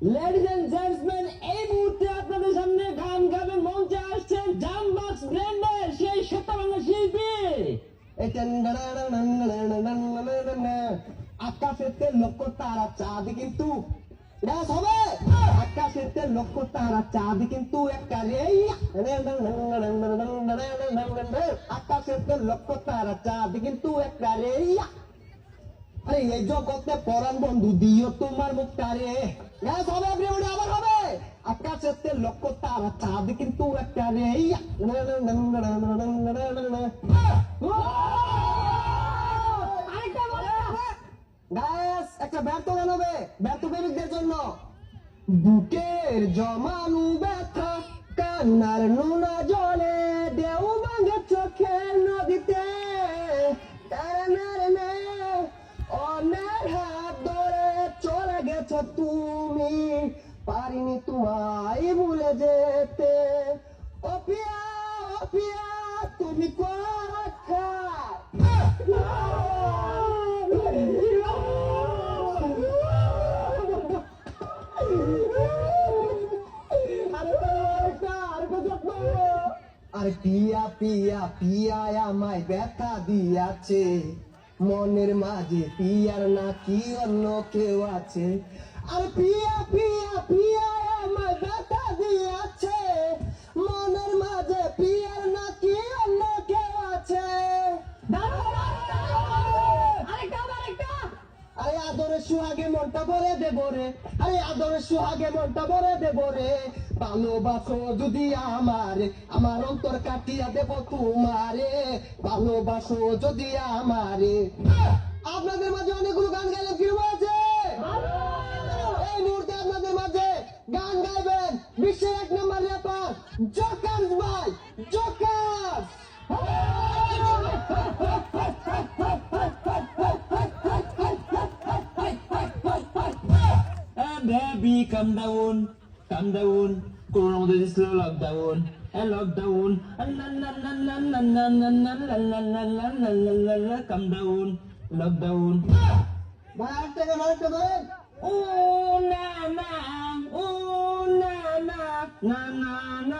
Ladies and জেন্টসম্যান এই মুহূর্তে আপনাদের সামনে গান গাবে মঞ্চে আসছেন জামবাক্স ব্র্যান্ডের সেই শ্বেতাবাংলা শিল্পী। আকাশেতে লক্ষ তারা চাঁদ কিন্তু হবে আকাশেতে লক্ষ তারা চাঁদ কিন্তু একটা রে আকাশেতে লক্ষ তারা চাঁদ কিন্তু একটা রে আরে, এই জগতে পরাণ বন্ধু দিও তোমার গ্যাস হবে এভরিবডি আবার হবে। আকাশেতে চাঁদ কিন্তু একটা রে। গ্যাস, একটা ব্যর্থ গান হবে, ব্যর্থ প্রেমিকদের জন্য। বুকের জমানু ব্যথা, কান্নার নুনা জলে। গেছ তুমি, পারিনি তোমায় ভুলে যেতে। ও পিয়া ও পিয়া, তুমি আর পিয়া পিয়া পিয়া আমায় ব্যথা দিয়াছে। মনের মাঝে পিয়ার না কি অন্য কেউ আছে? আর পিয়া পিয়া পিয়া আমায় ব্যথা দিয়াছে। মনটা ভরে দেব রে আরে আদরে সুহাগে মনটা ভরে দেব রে ভালোবাসো যদি আমারে, আমার অন্তর কাটিয়া দেব তোমারে। ভালোবাসো যদি আমারে। আপনাদের মাঝে অনেকগুলো গান গাইলেন কীরকম আছে এই মুহূর্তে আপনাদের মাঝে গান গাইবেন বিশ্বের এক নম্বর rapper Jokers baby, calm down, calm down. Corona on, is slow lockdown. Eh, down i love down, lockdown. Back to the back to the Oh na na, oh na na, na na na.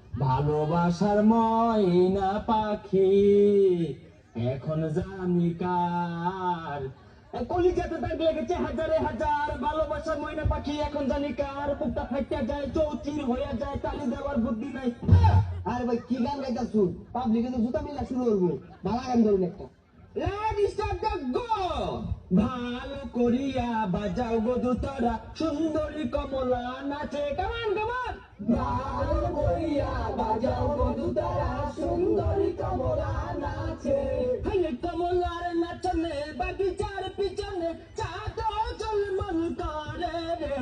ভালোবাসার ময়না পাখি। এখন জানি কার। কলি যাতে দাগ লেগেছে হাজারে হাজার। ভালোবাসার ময়না পাখি এখন জানি কার। বুকটা ফাইটা যায় চৌচির হয়ে যায় তালি দেওয়ার বুদ্ধি নাই। আরে ভাই কি গান গাইতা শুন পাবলিকে তো জুতা মিলা শুরু করব। ভালো গান ধরুন একটা! ভালো করিয়া বাজাও গো দুতরা সুন্দরী কমলা নাচে। কামান কামান গো দুতরা সুন্দরী কমলা নাচে। কমলার নাচনে বাগিচার পিছনে চাঁদও চলমন করে রে।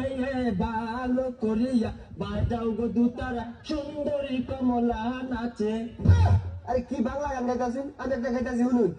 ভালো করিয়া বাজাও গো দুতারা সুন্দরী কমলা নাচে। আরে কি বাংলা গান গাইতাছেন? আমি একটা গাইতাছি শুনুন।